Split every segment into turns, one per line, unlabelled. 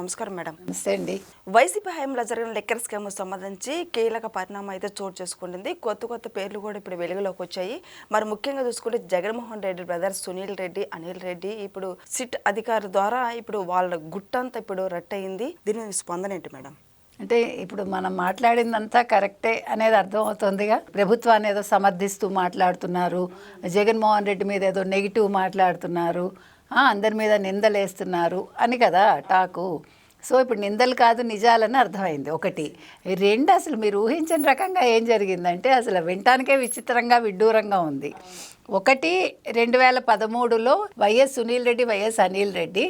నమస్కారం మేడం.
నమస్తే అండి.
వైసీపీ హయాంలో జరిగిన లెక్కర్ స్కామ్ సంబంధించి కీలక పరిణామం అయితే చోటు చేసుకుంటుంది. కొత్త కొత్త పేర్లు కూడా ఇప్పుడు వెలుగులోకి వచ్చాయి. మరి ముఖ్యంగా చూసుకుంటే జగన్మోహన్ రెడ్డి బ్రదర్ సునీల్ రెడ్డి అనిల్ రెడ్డి ఇప్పుడు సిట్ అధికారి ద్వారా ఇప్పుడు వాళ్ళ గుట్టంతా ఇప్పుడు రట్టయింది. దీని స్పందన ఏంటి మేడం?
అంటే ఇప్పుడు మనం మాట్లాడిందంతా కరెక్టే అనేది అర్థమవుతుందిగా. ప్రభుత్వాన్ని ఏదో సమర్థిస్తూ మాట్లాడుతున్నారు. జగన్మోహన్ రెడ్డి మీద ఏదో నెగిటివ్ మాట్లాడుతున్నారు. అందరి మీద నిందలేస్తున్నారు అని కదా టాకు. సో ఇప్పుడు నిందలు కాదు నిజాలని అర్థమైంది. ఒకటి రెండు అసలు మీరు ఊహించిన రకంగా ఏం జరిగిందంటే అసలు వినటానికే విచిత్రంగా విడ్డూరంగా ఉంది. ఒకటి రెండు వేల పదమూడులో YS Sunil Reddy YS Anil Reddy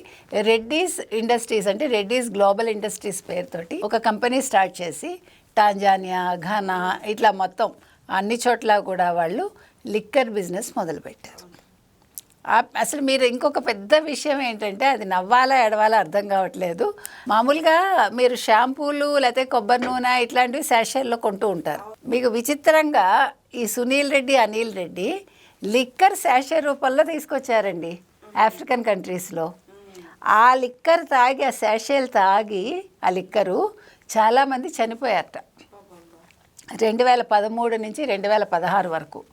Reddy's industries అంటే రెడ్డీస్ గ్లోబల్ ఇండస్ట్రీస్ పేరుతోటి ఒక కంపెనీ స్టార్ట్ చేసి టాంజానియా ఘనా ఇట్లా మొత్తం అన్ని చోట్ల కూడా వాళ్ళు లిక్కర్ బిజినెస్ మొదలుపెట్టారు. అసలు మీరు ఇంకొక పెద్ద విషయం ఏంటంటే అది నవ్వాలా ఎడవాలా అర్థం కావట్లేదు. మామూలుగా మీరు షాంపూలు లేకపోతే కొబ్బరి నూనె ఇట్లాంటివి శాషల్లో కొంటూ ఉంటారు. మీకు విచిత్రంగా ఈ సునీల్ రెడ్డి అనిల్ రెడ్డి లిక్కర్ శాషే రూపంలో తీసుకొచ్చారండి ఆఫ్రికన్ కంట్రీస్లో. ఆ లిక్కర్ తాగి ఆ శాషేలు తాగి ఆ లిక్కరు చాలామంది చనిపోయారట. రెండు వేల పదమూడు నుంచి రెండు వేల పదహారు వరకు.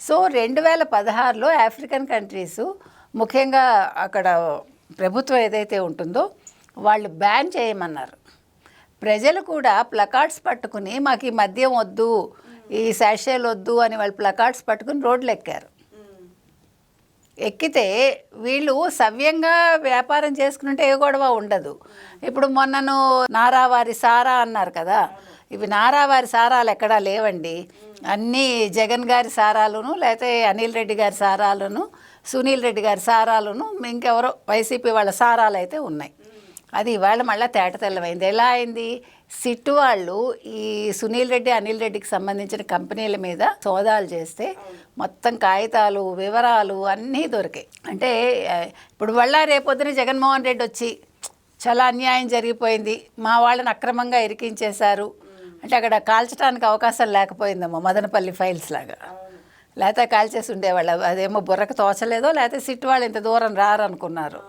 సో రెండు వేల పదహారులో ఆఫ్రికన్ కంట్రీస్ ముఖ్యంగా అక్కడ ప్రభుత్వం ఏదైతే ఉంటుందో వాళ్ళు బ్యాన్ చేయమన్నారు. ప్రజలు కూడా ప్లకార్డ్స్ పట్టుకుని మాకు ఈ మద్యం వద్దు ఈ శాషేలు వద్దు అని వాళ్ళు ప్లకార్డ్స్ పట్టుకుని రోడ్లు ఎక్కారు ఎక్కితే వీళ్ళు సవ్యంగా వ్యాపారం చేసుకుంటే ఏ గొడవ ఉండదు. ఇప్పుడు మొన్నను నారావారి సారా అన్నారు కదా ఇవి నారావారి సారాలు ఎక్కడా లేవండి. అన్నీ జగన్ గారి సారాలను లేకపోతే అనిల్ రెడ్డి గారి సారాలను సునీల్ రెడ్డి గారి సారాలను ఇంకెవరో వైసీపీ వాళ్ళ సారాలు అయితే ఉన్నాయి. అది ఇవాళ మళ్ళీ తేట తెల్లమైంది. ఎలా అయింది? సిట్టు వాళ్ళు ఈ సునీల్ రెడ్డి అనిల్ రెడ్డికి సంబంధించిన కంపెనీల మీద సోదాలు చేస్తే మొత్తం కాగితాలు వివరాలు అన్నీ దొరికాయి. అంటే ఇప్పుడు మళ్ళా రేపొద్దున జగన్మోహన్ రెడ్డి వచ్చి చాలా అన్యాయం జరిగిపోయింది. మా వాళ్ళని అక్రమంగా ఇరికించేశారు. అంటే అక్కడ కాల్చడానికి అవకాశం లేకపోయిందేమో మదనపల్లి ఫైల్స్ లాగా. లేకపోతే కాల్చేసి ఉండేవాళ్ళు. అదేమో బుర్రకు తోచలేదో లేకపోతే సిట్టు వాళ్ళు ఇంత దూరం రారనుకున్నారు.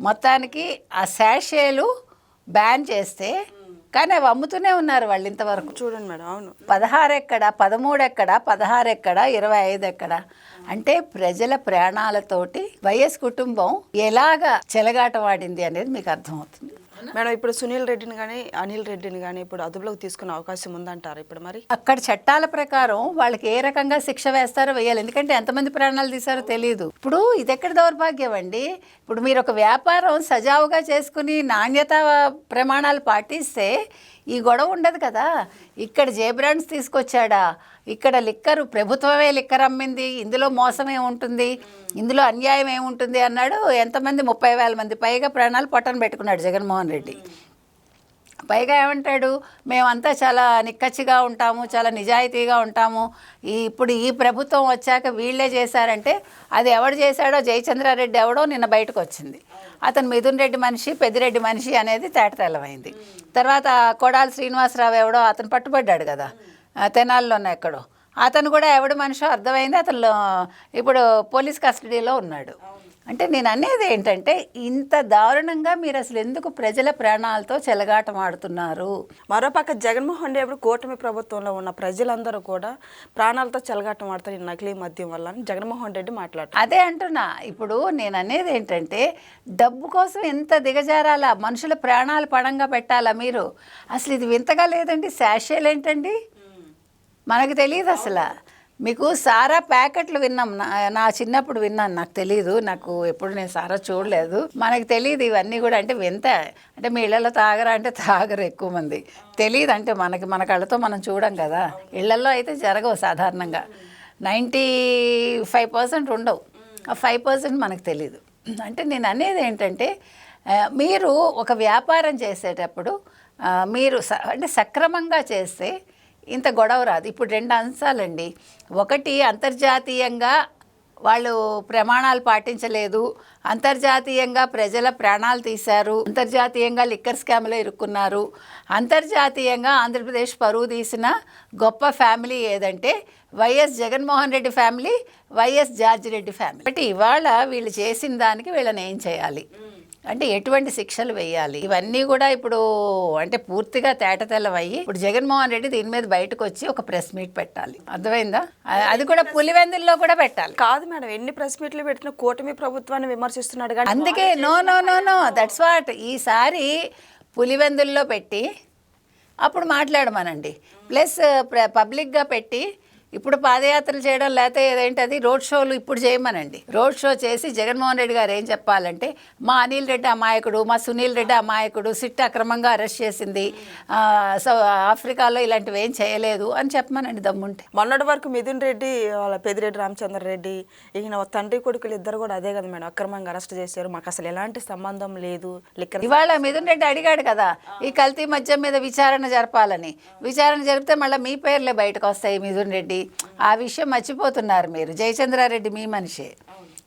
మొత్తానికి ఆ శాషేలు బ్యాన్ చేస్తే కానీ అవి అమ్ముతూనే ఉన్నారు వాళ్ళు ఇంతవరకు.
చూడండి మేడం అవును.
పదహారు ఎక్కడ పదమూడు ఎక్కడ పదహారు ఎక్కడ ఇరవై ఐదు ఎక్కడ? అంటే ప్రజల ప్రాణాలతోటి వైఎస్ కుటుంబం ఎలాగా చెలగాటవాడింది అనేది మీకు అర్థమవుతుంది.
మేడం ఇప్పుడు సునీల్ రెడ్డిని కానీ అనిల్ రెడ్డిని కానీ ఇప్పుడు అదుపులోకి తీసుకునే అవకాశం ఉందంటారు ఇప్పుడు మరి?
అక్కడ చట్టాల ప్రకారం వాళ్ళకి ఏ రకంగా శిక్ష వేస్తారో వేయాలి. ఎందుకంటే ఎంతమంది ప్రాణాలు తీశారో తెలియదు ఇప్పుడు ఇది ఎక్కడ దౌర్భాగ్యం అండి? ఇప్పుడు మీరు ఒక వ్యాపారం సజావుగా చేసుకుని నాణ్యత ప్రమాణాలు పాటిస్తే ఈ గొడవ ఉండదు కదా. ఇక్కడ జే బ్రాండ్స్ తీసుకొచ్చాడా. ఇక్కడ లిక్కరు ప్రభుత్వమే లిక్కర్ అమ్మింది. ఇందులో మోసం ఏముంటుంది? ఇందులో అన్యాయం ఏముంటుంది? అన్నాడు. ఎంతమంది? ముప్పై వేల మంది. పైగా ప్రాణాలు పొట్టన పెట్టుకున్నాడు జగన్మోహన్ రెడ్డి. పైగా ఏమంటాడు మేమంతా చాలా నిక్కచ్చిగా ఉంటాము చాలా నిజాయితీగా ఉంటాము. ఈ ఇప్పుడు ఈ ప్రభుత్వం వచ్చాక వీళ్ళే చేశారంటే అది ఎవడు చేశాడో జయచంద్రారెడ్డి ఎవడో నిన్న బయటకు వచ్చింది అతను మిథున్ రెడ్డి మనిషి పెద్దిరెడ్డి మనిషి అనేది తేటతెల్లమైంది తర్వాత కొడాలి శ్రీనివాసరావు ఎవడో అతను పట్టుబడ్డాడు కదా. తెనాల్లోనే ఎక్కడో. అతను కూడా ఎవడు మనిషో అర్థమైంది అతను ఇప్పుడు పోలీస్ కస్టడీలో ఉన్నాడు. అంటే నేను అనేది ఏంటంటే ఇంత దారుణంగా మీరు అసలు ఎందుకు ప్రజల ప్రాణాలతో చెలగాటం ఆడుతున్నారు?
మరోపక్క జగన్మోహన్ రెడ్డి ఇప్పుడు కూటమి ప్రభుత్వంలో ఉన్న ప్రజలందరూ కూడా ప్రాణాలతో చెలగాటం ఆడతారు ఈ నకిలీ మద్యం వల్ల అని జగన్మోహన్ రెడ్డి మాట్లాడుతారు
అదే అంటున్నా. ఇప్పుడు నేను అనేది ఏంటంటే డబ్బు కోసం ఎంత దిగజారాలా? మనుషుల ప్రాణాలు పడంగా పెట్టాలా మీరు? అసలు ఇది వింతగా లేదండి. శాషేలు ఏంటండి మనకు తెలియదు అసలు. మీకు సారా ప్యాకెట్లు విన్నాం. నా నా చిన్నప్పుడు విన్నాను. నాకు తెలియదు నాకు ఎప్పుడు నేను సారా చూడలేదు. మనకు తెలియదు ఇవన్నీ కూడా. అంటే వింత. అంటే మీ ఇళ్ళల్లో తాగరా అంటే తాగరు ఎక్కువ మంది. తెలియదు అంటే మనకి మన కళ్ళతో మనం చూడం కదా. ఇళ్ళలో అయితే జరగవు సాధారణంగా. నైంటీ ఫైవ్ పర్సెంట్ ఉండవు. ఆ ఫైవ్ పర్సెంట్ మనకు తెలియదు అంటే నేను అనేది ఏంటంటే మీరు ఒక వ్యాపారం చేసేటప్పుడు మీరు స- అంటే సక్రమంగా చేస్తే ఇంత గొడవ రాదు. ఇప్పుడు రెండు అంశాలండి. ఒకటి అంతర్జాతీయంగా వాళ్ళు ప్రమాణాలు పాటించలేదు. అంతర్జాతీయంగా ప్రజల ప్రాణాలు తీశారు. అంతర్జాతీయంగా లిక్కర్ స్కామ్లో ఇరుక్కున్నారు. అంతర్జాతీయంగా ఆంధ్రప్రదేశ్ పరువు తీసిన గొప్ప ఫ్యామిలీ ఏదంటే YS Jaganmohan Reddy family YS George Reddy family. కాబట్టి ఇవాళ వీళ్ళు చేసిన దానికి వీళ్ళని ఏం చేయాలి? అంటే ఎటువంటి శిక్షలు వేయాలి? ఇవన్నీ కూడా ఇప్పుడు అంటే పూర్తిగా తేటతెల్లవయ్యి ఇప్పుడు జగన్మోహన్ రెడ్డి దీని మీద బయటకు వచ్చి ఒక ప్రెస్ మీట్ పెట్టాలి. అర్థమైందా? అది కూడా పులివెందుల్లో కూడా పెట్టాలి.
కాదు మేడం ఎన్ని ప్రెస్ మీట్లు పెట్టిన కూటమి ప్రభుత్వాన్ని విమర్శిస్తున్నాడు కానీ
అందుకే no no no no that's what ఈసారి పులివెందుల్లో పెట్టి అప్పుడు మాట్లాడమనండి. ప్లస్ పబ్లిక్గా పెట్టి ఇప్పుడు పాదయాత్రలు చేయడం లేకపోతే ఏదేంటది? రోడ్ షోలు ఇప్పుడు చేయమనండి. రోడ్ షో చేసి జగన్మోహన్ రెడ్డి గారు ఏం చెప్పాలంటే మా అనిల్ రెడ్డి అమాయకుడు మా సునీల్ రెడ్డి అమాయకుడు సిట్ అక్రమంగా అరెస్ట్ చేసింది సో ఆఫ్రికాలో ఇలాంటివి ఏం చేయలేదు అని చెప్పమనండి దమ్ముంటే.
మొన్నటి వరకు మిథున్ రెడ్డి వాళ్ళ పెదిరెడ్డి రామచంద్ర రెడ్డి ఈయన తండ్రి కొడుకులు ఇద్దరు కూడా అదే కదా మేడం అక్రమంగా అరెస్ట్ చేశారు. మాకు అసలు ఎలాంటి సంబంధం లేదు.
ఇవాళ మిథున్ రెడ్డి అడిగాడు కదా ఈ కల్తీ మద్యం మీద విచారణ జరపాలని. విచారణ జరిపితే మళ్ళీ మీ పేర్లే బయటకు వస్తాయి మిథున్ రెడ్డి. ఆ విషయం మర్చిపోతున్నారు మీరు. జయచంద్రారెడ్డి మీ మనిషే.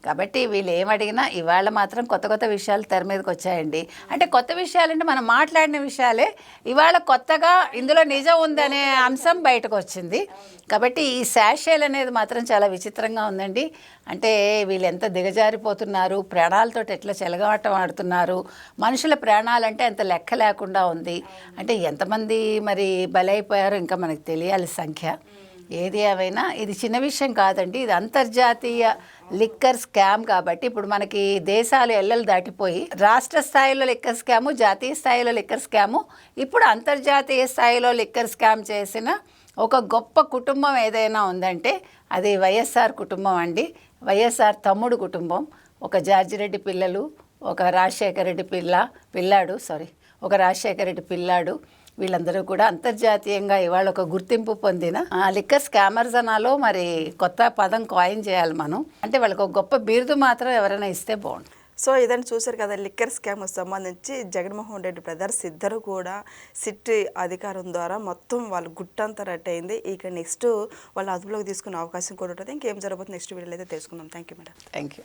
కాబట్టి వీళ్ళు ఏమడిగినా ఇవాళ మాత్రం కొత్త కొత్త విషయాలు తెర మీదకి వచ్చాయండి. అంటే కొత్త విషయాలంటే మనం మాట్లాడిన విషయాలే. ఇవాళ కొత్తగా ఇందులో నిజం ఉందనే అంశం బయటకు వచ్చింది. కాబట్టి ఈ శాషేల్ అనేది మాత్రం చాలా విచిత్రంగా ఉందండి. అంటే వీళ్ళు ఎంత దిగజారిపోతున్నారు ప్రాణాలతో ఎట్లా చెలగాటం ఆడుతున్నారు మనుషుల ప్రాణాలంటే అంత లెక్క లేకుండా ఉంది. అంటే ఎంతమంది మరి బలైపోయారో ఇంకా మనకు తెలియాలి సంఖ్య. ఏది ఏమైనా. ఇది చిన్న విషయం కాదండి. ఇది అంతర్జాతీయ లిక్కర్ స్కామ్ కాబట్టి ఇప్పుడు మనకి దేశాలు ఎల్లలు దాటిపోయి రాష్ట్ర స్థాయిలో లిక్కర్ స్కాము జాతీయ స్థాయిలో లిక్కర్ స్కాము ఇప్పుడు అంతర్జాతీయ స్థాయిలో లిక్కర్ స్కామ్ చేసిన ఒక గొప్ప కుటుంబం ఏదైనా ఉందంటే అది వైఎస్ఆర్ కుటుంబం అండి. వైఎస్ఆర్ తమ్ముడు కుటుంబం. ఒక జార్జిరెడ్డి పిల్లలు ఒక రాజశేఖర రెడ్డి పిల్ల పిల్లాడు సారీ ఒక రాజశేఖర రెడ్డి పిల్లాడు వీళ్ళందరూ కూడా అంతర్జాతీయంగా ఇవాళ ఒక గుర్తింపు పొందిన ఆ, లిక్కర్ స్కామర్స్ అనాలో మరి కొత్త పదం కాయిన్ చేయాలి మనం. అంటే వాళ్ళకి ఒక గొప్ప బిరుదు మాత్రం ఎవరైనా ఇస్తే బాగుంటుంది
సో ఇదని చూశారు కదా లిక్కర్ స్కామ్ సంబంధించి జగన్మోహన్ రెడ్డి బ్రదర్స్ ఇద్దరు కూడా సిట్ అధికారం ద్వారా మొత్తం వాళ్ళు గుట్టంతా రట్ అయింది ఇక నెక్స్ట్ వాళ్ళు అదుపులోకి తీసుకునే అవకాశం కూడా ఉంటుంది. ఇంకేం జరగబోతుంది నెక్స్ట్ వీడియోలో అయితే తెలుసుకుందాం. Thank you madam
thank you